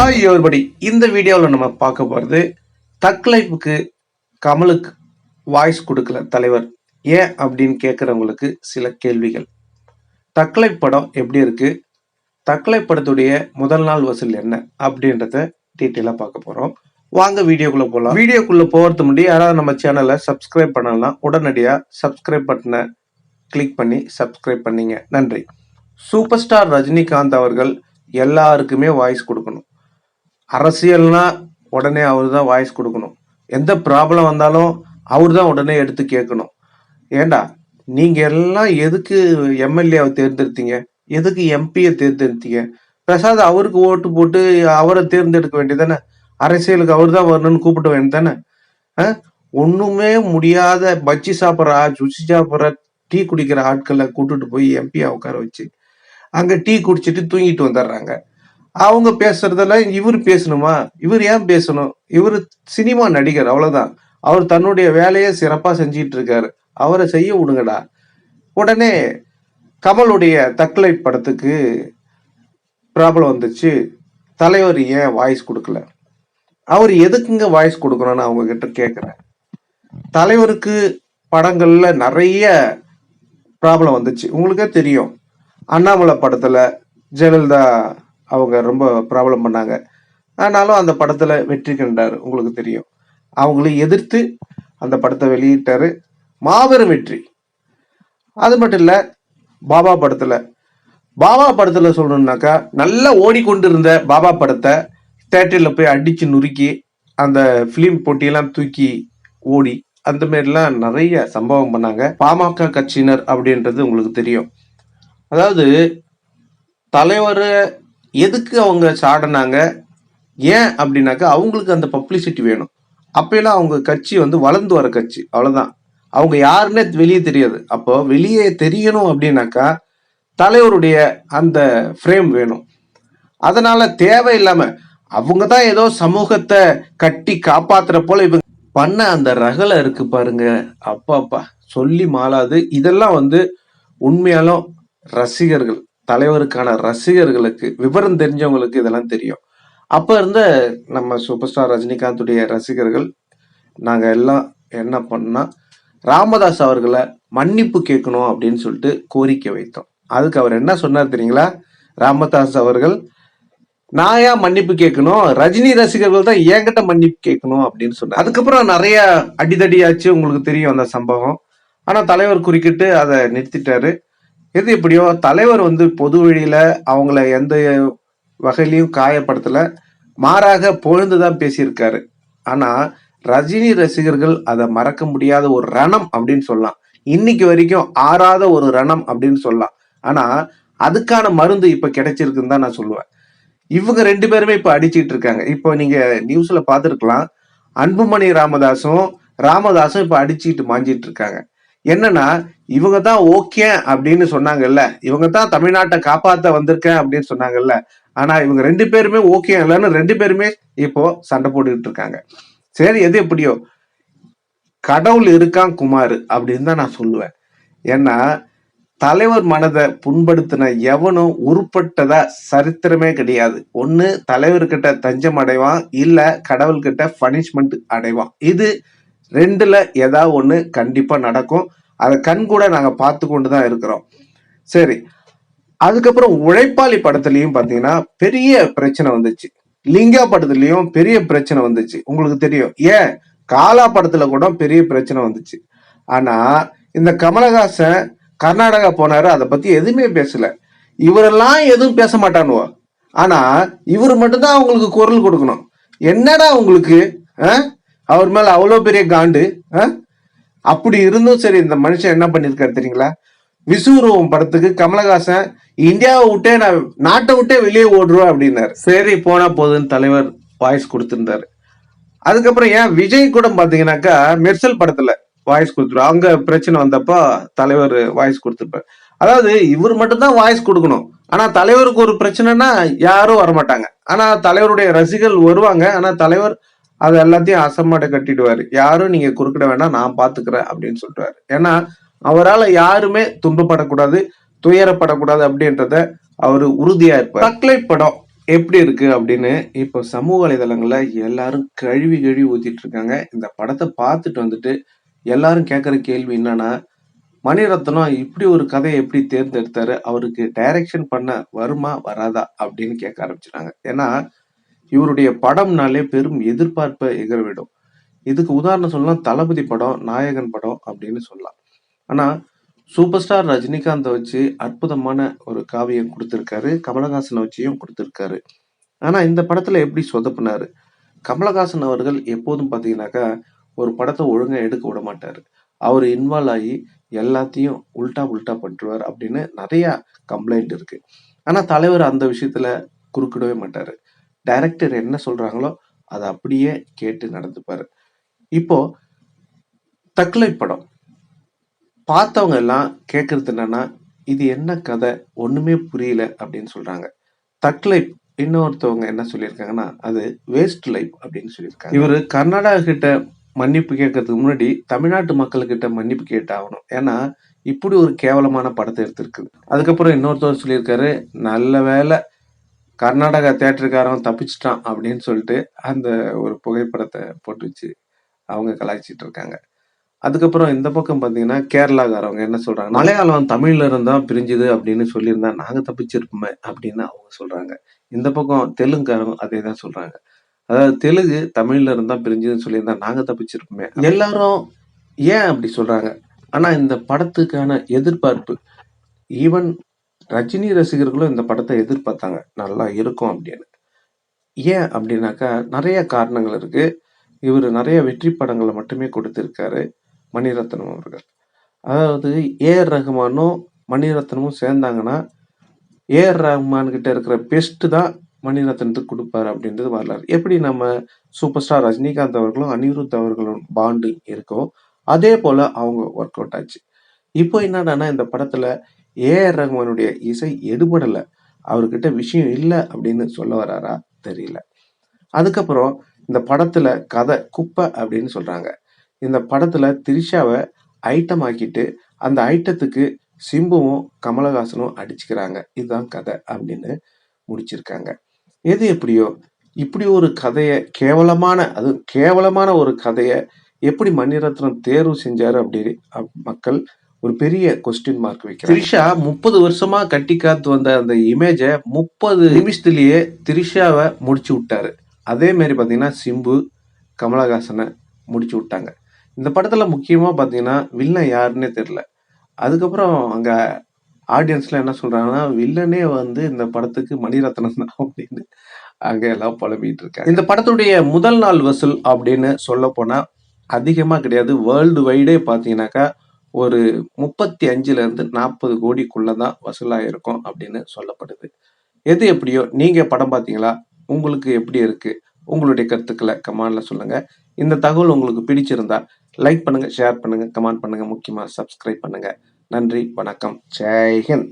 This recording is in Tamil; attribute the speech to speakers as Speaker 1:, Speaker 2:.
Speaker 1: ஹாய் எவர்படி இந்த வீடியோவில் நம்ம பார்க்க போகிறது தக்லைஃபுக்கு கமலுக்கு வாய்ஸ் கொடுக்கல தலைவர். ஏன் அப்படின்னு கேட்குறவங்களுக்கு சில கேள்விகள். தக்லைப் படம் எப்படி இருக்கு? தக்லைப் படத்துடைய முதல் நாள் வசூல் என்ன? அப்படின்றத டீட்டெயிலாக பார்க்க போகிறோம் வாங்க வீடியோக்குள்ளே போகலாம் வீடியோக்குள்ளே போகிறது முன்னாடி யாராவது நம்ம சேனலை சப்ஸ்கிரைப் பண்ணலாம் உடனடியாக சப்ஸ்கிரைப் பட்டனை கிளிக் பண்ணி சப்ஸ்கிரைப் பண்ணிங்க. நன்றி. சூப்பர் ஸ்டார் ரஜினிகாந்த் அவர்கள் எல்லாருக்குமே வாய்ஸ் கொடுக்கணும். அரசியல்னா உடனே அவர் தான் வாய்ஸ் கொடுக்கணும். எந்த ப்ராப்ளம் வந்தாலும் அவர் தான் உடனே எடுத்து கேட்கணும். ஏண்டா நீங்கள் எல்லாம் எதுக்கு எம்எல்ஏவை தேர்ந்தெடுத்தீங்க? எதுக்கு எம்பியை தேர்ந்தெடுத்தீங்க? பிரசாத் அவருக்கு ஓட்டு போட்டு அவரை தேர்ந்தெடுக்க வேண்டியதானே அரசியலுக்கு அவர் தான் வரணும்னு கூப்பிட வேண்டியதானே ஒன்றுமே முடியாத பஜ்ஜி சாப்பிட்ற ஜுசி சாப்பிட்ற டீ குடிக்கிற ஆட்களை கூட்டுட்டு போய் எம்பியை உட்கார வச்சு அங்கே டீ குடிச்சிட்டு தூங்கிட்டு வந்துடுறாங்க. அவங்க பேசுறதெல்லாம் இவர் பேசணுமா? இவர் ஏன் பேசணும்? இவர் சினிமா நடிகர் அவ்வளவுதான். அவர் தன்னுடைய வேலையை சிறப்பா செஞ்சிட்டு இருக்காரு அவரை செய்ய விடுங்கடா. உடனே கமலுடைய தக்கலை படத்துக்கு ப்ராப்ளம் வந்துச்சு. தலைவர் ஏன் வாய்ஸ் கொடுக்கல? அவர் எதுக்குங்க வாய்ஸ் கொடுக்கணும்னு அவங்க கிட்ட கேட்குறேன் தலைவருக்கு படங்கள்ல நிறைய ப்ராப்ளம் வந்துச்சு. உங்களுக்கே தெரியும். அண்ணாமலை படத்துல ஜெயலலிதா அவங்க ரொம்ப ப்ராப்ளம் பண்ணாங்க. ஆனாலும் அந்த படத்தில் வெற்றி கண்டார். உங்களுக்கு தெரியும். அவங்களை எதிர்த்து அந்த படத்தை வெளியிட்டார். மாபெரும் வெற்றி. அது மட்டும் இல்லை பாபா படத்தில். பாபா படத்தில் சொல்லணும்னாக்கா நல்லா ஓடிக்கொண்டிருந்த பாபா படத்தை தேட்டரில் போய் அடித்து நுறுக்கி அந்த ஃபிலிம் போட்டியெல்லாம் தூக்கி ஓடி அந்த மாதிரிலாம் நிறைய சம்பவம் பண்ணாங்க. பாமக கட்சியினர் அப்படின்றது உங்களுக்கு தெரியும். அதாவது தலைவர் எதுக்கு அவங்க சாடினாங்க? ஏன் அப்படின்னாக்கா அவங்களுக்கு அந்த பப்ளிசிட்டி வேணும். அப்பெல்லாம் அவங்க கட்சி வந்து வளர்ந்து வர கட்சி. அவ்வளோதான் அவங்க யாருன்னே வெளியே தெரியாது. அப்போ வெளியே தெரியணும் அப்படின்னாக்கா தலைவருடைய அந்த ஃப்ரேம் வேணும். அதனால தேவையில்லாம அவங்க தான் ஏதோ சமூகத்தை கட்டி காப்பாத்துற போல இவங்க பண்ண அந்த ரகலை இருக்கு பாருங்க. அப்பா அப்பா. சொல்லி மாளாது. இதெல்லாம் வந்து உண்மையாலும் ரசிகர்கள் தலைவருக்கான ரசிகர்களுக்கு விவரம் தெரிஞ்சவங்களுக்கு இதெல்லாம் தெரியும். அப்போ இருந்த நம்ம சூப்பர் ஸ்டார் ரஜினிகாந்துடைய ரசிகர்கள் நாங்கள் எல்லாம் என்ன பண்ணால் ராமதாஸ் அவர்களை மன்னிப்பு கேட்கணும் அப்படின்னு சொல்லிட்டு கோரிக்கை வைத்தோம். அதுக்கு அவர் என்ன சொன்னார் தெரியுங்களா? ராமதாஸ் அவர்கள் நான் ஏன் மன்னிப்பு கேட்கணும்? ரஜினி ரசிகர்கள் தான் என்கிட்ட மன்னிப்பு கேட்கணும் அப்படின்னு சொன்னார். அதுக்கப்புறம் நிறைய அடிதடியாச்சு உங்களுக்கு தெரியும் அந்த சம்பவம். ஆனால் தலைவர் குறுக்கிட்டு அதை நிறுத்திட்டாரு. எது எப்படியோ தலைவர் வந்து பொது வழியில அவங்கள எந்த வகையிலையும் காயப்படுத்தல. மாறாக பொழுதுதான் பேசியிருக்காரு. ஆனா ரஜினி ரசிகர்கள் அதை மறக்க முடியாத ஒரு ரணம் அப்படின்னு சொல்லலாம். இன்னைக்கு வரைக்கும் ஆறாத ஒரு ரணம் அப்படின்னு சொல்லலாம். ஆனா அதுக்கான மருந்து இப்ப கிடைச்சிருக்குன்னு தான் நான் சொல்லுவேன். இவங்க ரெண்டு பேருமே இப்ப அடிச்சிட்டு இருக்காங்க. இப்போ நீங்க நியூஸ்ல பார்த்துருக்கலாம். அன்புமணி ராமதாஸும் ராமதாஸும் இப்ப அடிச்சுட்டு மாஞ்சிட்டு இருக்காங்க. என்னன்னா இவங்க தான் ஓகே அப்படின்னு சொன்னாங்கல்ல. இவங்க தான் தமிழ்நாட்டை காப்பாத்த வந்திருக்கேன் அப்படின்னு சொன்னாங்கல்ல. ஆனா இவங்க ரெண்டு பேருமே ஓகே இல்லைன்னு ரெண்டு பேருமே இப்போ சண்டை போட்டுக்கிட்டு இருக்காங்க. சரி எது எப்படியோ. கடவுள் இருக்கான் குமார் அப்படின்னு தான் நான் சொல்லுவேன். ஏன்னா தலைவர் மனதை புண்படுத்தின எவனும் உருப்பட்டதா சரித்திரமே கிடையாது. ஒண்ணு தலைவர்கிட்ட தஞ்சம் அடைவான் இல்ல கடவுள்கிட்ட பனிஷ்மெண்ட் அடைவான். இது ரெண்டில் ஏதாவது ஒன்று கண்டிப்பாக நடக்கும். அதை கண் கூட நாங்கள் பார்த்து கொண்டு தான் இருக்கிறோம். சரி. அதுக்கப்புறம் உழைப்பாளி படத்துலையும் பார்த்தீங்கன்னா பெரிய பிரச்சனை வந்துச்சு. லிங்கா படத்துலையும் பெரிய பிரச்சனை வந்துச்சு. உங்களுக்கு தெரியும். ஏன்? காலா படத்துல கூட பெரிய பிரச்சனை வந்துச்சு. ஆனா இந்த கமலஹாசன் கர்நாடகா போனாரு. அதை பத்தி எதுவுமே பேசல. இவரெல்லாம் எதுவும் பேச மாட்டானுவோ. ஆனா இவர் மட்டும்தான் அவங்களுக்கு குரல் கொடுக்கணும். என்னடா உங்களுக்கு ஆ? அவர் மேல அவ்வளவு பெரிய காண்டு அப்படி இருந்தும் சரி இந்த மனுஷன் என்ன பண்ணிருக்காரு தெரியுங்களா? விசுவரூபம் படத்துக்கு கமலஹாசன் இந்தியாவை விட்டே நான் நாட்டை விட்டே வெளியே ஓடுறோம் அப்படின்னாரு. சரி போனா போதுன்னு தலைவர் வாய்ஸ் கொடுத்திருந்தாரு. அதுக்கப்புறம் ஏன் விஜய் கூட பாத்தீங்கன்னாக்கா மெர்சல் படத்துல வாய்ஸ் கொடுத்துரு அங்க பிரச்சனை வந்தப்போ தலைவர் வாய்ஸ் கொடுத்துருப்பாரு. அதாவது இவர் மட்டும்தான் வாய்ஸ் கொடுக்கணும். ஆனா தலைவருக்கு ஒரு பிரச்சனைனா யாரும் வரமாட்டாங்க. ஆனா தலைவருடைய ரசிகர்கள் வருவாங்க. ஆனா தலைவர் அது எல்லாத்தையும் அசம்மாட கட்டிடுவாரு யாரும் நீங்க குறுக்கிட வேண்டாம் நான் பாத்துக்கிறேன் அப்படின்னு சொல்லிட்டுவாரு ஏன்னா அவரால் யாருமே துன்பப்படக்கூடாது துயரப்படக்கூடாது அப்படின்றத அவர் உறுதியா இருப்பார் தக்லை படம் எப்படி இருக்கு அப்படின்னு இப்போ சமூக வலைதளங்கள்ல எல்லாரும் கழுவி கழுவி ஊத்திட்டு இருக்காங்க. இந்த படத்தை பார்த்துட்டு வந்துட்டு எல்லாரும் கேட்குற கேள்வி என்னன்னா, மணிரத்னம் இப்படி ஒரு கதையை எப்படி தேர்ந்தெடுத்தாரு? அவருக்கு டைரக்ஷன் பண்ண வருமா? வராதா? அப்படின்னு கேட்க ஆரம்பிச்சிட்டாங்க ஏன்னா, இவருடைய படம்னாலே பெரும் எதிர்பார்ப்பை எகிறவிடும். இதுக்கு உதாரணம் சொல்லலாம் தளபதி படம், நாயகன் படம் அப்படின்னு சொல்லலாம். ஆனா, சூப்பர் ஸ்டார் ரஜினிகாந்தை வச்சு அற்புதமான ஒரு காவியம் கொடுத்துருக்காரு கமலஹாசனை வச்சியும் கொடுத்துருக்காரு ஆனா, இந்த படத்துல எப்படி சொதப்புனாரு? கமலஹாசன் அவர்கள் எப்போதும் பார்த்தீங்கன்னாக்கா, ஒரு படத்தை ஒழுங்காக எடுக்க விட மாட்டார் அவர் இன்வால்வ் ஆகி எல்லாத்தையும் உல்டா, உல்டா பண்ணுவார் அப்படின்னு நிறையா கம்ப்ளைண்ட் இருக்கு. ஆனால் தலைவர் அந்த விஷயத்துல குறுக்கிடவே மாட்டார் டைரக்டர் என்ன சொல்றாங்களோ, அதை அப்படியே கேட்டு நடந்துப்பாரு. இப்போ தக்லை படம். பார்த்தவங்க எல்லாம் கேட்கறது என்னன்னா, "இது என்ன கதை ஒண்ணுமே புரியல" அப்படின்னு சொல்றாங்க. தக்லை இன்னொருத்தவங்க என்ன சொல்லியிருக்காங்கன்னா, அது வேஸ்ட் லைஃப் அப்படின்னு சொல்லியிருக்காங்க. இவர் கர்நாடகா கிட்ட மன்னிப்பு கேட்கறதுக்கு முன்னாடி, தமிழ்நாட்டு மக்கள்கிட்ட மன்னிப்பு கேட்டாகணும். ஏன்னா, இப்படி ஒரு கேவலமான படத்தை எடுத்திருக்குது. அதுக்கப்புறம் இன்னொருத்தவர் சொல்லியிருக்காரு, "நல்ல வேலை கர்நாடகா தேட்டருக்காரன் தப்பிச்சிட்டான் அப்படின்னு சொல்லிட்டு, அந்த ஒரு புகைப்படத்தை போட்டு வச்சு அவங்க கலாய்ச்சிட்டு இருக்காங்க. அதுக்கப்புறம் இந்த பக்கம் பார்த்தீங்கன்னா, கேரளாக்காரவங்க என்ன சொல்றாங்க, "மலையாளம் தமிழ்ல இருந்தா பிரிஞ்சுது அப்படின்னு சொல்லியிருந்தா நாங்க தப்பிச்சிருப்போமே" அப்படின்னு அவங்க சொல்றாங்க. இந்த பக்கம் தெலுங்குக்காரங்க அதே தான் சொல்றாங்க. அதாவது தெலுங்கு தமிழ்ல இருந்தா பிரிஞ்சுதுன்னு சொல்லியிருந்தா நாங்க தப்பிச்சிருப்போமே. எல்லாரும் ஏன் அப்படி சொல்றாங்க? ஆனா இந்த படத்துக்கான எதிர்பார்ப்பு ஈவன் ரஜினி ரசிகர்களும் இந்த படத்தை எதிர்பார்த்தாங்க. நல்லா இருக்கும் அப்படின்னு. ஏன் அப்படின்னாக்கா, நிறைய காரணங்கள் இருக்கு. இவர் நிறைய வெற்றி படங்களை மட்டுமே கொடுத்திருக்காரு, மணிரத்னம் அவர்கள். அதாவது ஏ.ஆர். ரஹ்மானும், மணிரத்னமும் சேர்ந்தாங்கன்னா, ஏ.ஆர். ரஹ்மான் கிட்ட இருக்கிற பெஸ்ட் தான் மணிரத்னத்துக்கு கொடுப்பாரு அப்படின்றது வரலாறு. எப்படி நம்ம சூப்பர் ஸ்டார் ரஜினிகாந்த் அவர்களும், அனிருத் அவர்களும் பாண்டு இருக்கோ, அதே போல அவங்க ஒர்க் அவுட் ஆச்சு. இப்போ என்னடானா இந்த படத்துல ஏ.ஆர். ரஹ்மானுடைய இசை எடுபடல. அவர்கிட்ட விஷயம் இல்லை அப்படின்னு சொல்ல வராரா? தெரியல. அதுக்கப்புறம் இந்த படத்துல கதை குப்பை அப்படின்னு சொல்றாங்க. இந்த படத்துல த்ரிஷாவை ஐட்டம் ஆக்கிட்டு, அந்த ஐட்டத்துக்கு சிம்புவும், கமலஹாசனும் அடிச்சுக்கிறாங்க. இதுதான் கதை அப்படின்னு முடிச்சிருக்காங்க. எது எப்படியோ, இப்படி ஒரு கதையை கேவலமான அது கேவலமான ஒரு கதையை எப்படி மணிரத்னம் தேர்வு செஞ்சார் அப்படி மக்கள் ஒரு பெரிய கொஸ்டின் மார்க் வைக்கிறேன் திரிஷா 30 வருஷமா கட்டி காத்து வந்த அந்த இமேஜை முப்பது நிமிஷத்துலயே திரிஷாவை முடிச்சு விட்டாரு. அதே மாதிரி பார்த்தீங்கன்னா, சிம்பு, கமலஹாசனை முடிச்சு விட்டாங்க. இந்த படத்துல முக்கியமா பார்த்தீங்கன்னா, வில்லன் யாருன்னே தெரியல. அதுக்கப்புறம் அங்க ஆடியன்ஸ்லாம் என்ன சொல்றாங்கன்னா, வில்லனே வந்து இந்த படத்துக்கு மணிரத்னம் தான் அப்படின்னு அங்க எல்லாம் புலம்பிட்டு இருக்காங்க. இந்த படத்துடைய முதல் நாள் வசூல் அப்படின்னு சொல்லப்போனா, அதிகமா கிடையாது. வேர்ல்டு வைடே பார்த்தீங்கன்னாக்கா, ஒரு 35லருந்து 40 கோடிக்குள்ள தான் வசூலாயிருக்கும் அப்படின்னு சொல்லப்படுது. எது எப்படியோ, நீங்க படம் பார்த்தீங்களா? உங்களுக்கு எப்படி இருக்கு? உங்களுடைய கருத்துக்களை கமெண்ட்ல சொல்லுங்க. இந்த தகவல் உங்களுக்கு பிடிச்சிருந்தா, லைக் பண்ணுங்க, ஷேர் பண்ணுங்க, கமெண்ட் பண்ணுங்க. முக்கியமாக சப்ஸ்கிரைப் பண்ணுங்க. நன்றி, வணக்கம். ஜெய்ஹிந்த்